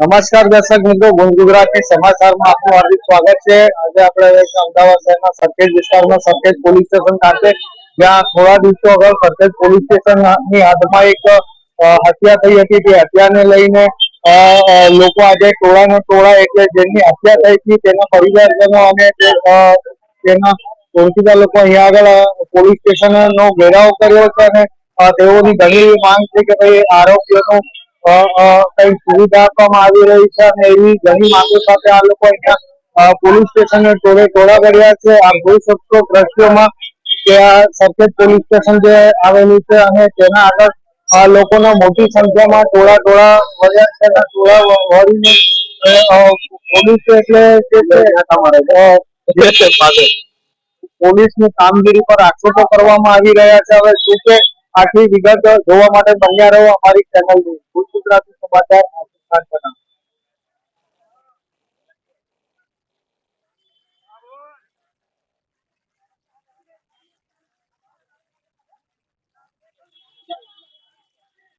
નમસ્કાર દર્શક મિત્રો, ગુણ ગુજરાતી સમાચારમાં આપનું હાર્દિક સ્વાગત છે. આજે આપણે અમદાવાદ શહેરના સરખેજ વિસ્તારમાં સરખેજ પોલીસ સ્ટેશન ખાતે, જ્યાં થોડા દિવસો અગાઉ સરખેજ પોલીસ સ્ટેશનની હાથમાં એક હત્યા થઈ હતી. તે હત્યાને લઈને લોકો આજે ટોળાના ટોળા એટલે જેમની હત્યા થઈ હતી, તેના પરિવારજનો અને તેના ઓળખીતા લોકો અહીંયા આગળ પોલીસ સ્ટેશન નો ઘેરાવ કર્યો છે અને તેઓની ઘણી માંગ છે કે ભાઈ આરોપીઓનું અ, સુવિધા આપવામાં આવી રહી છે અને એવી ઘણી માંગો સાથે આ લોકો અહીંયા પોલીસ સ્ટેશનને ટોળે ટોળા કર્યા છે. આપ જોઈ શકશો દ્રશ્યોમાં કે આ સરખેજ પોલીસ સ્ટેશન જે આવેલું છે અને તેના આગળ આ લોકોના મોટી સંખ્યામાં ટોળા ટોળા વળ્યા છે ટોળા વળીને પોલીસ એટલે જે છે ભાગે પોલીસની કામગીરી પર આક્ષેપો કરવામાં આવી રહ્યા છે. હવે શું છે આખી વિગત જોવા માટે બન્યા રહો અમારી ચેનલ ગુજરાતી સમાચાર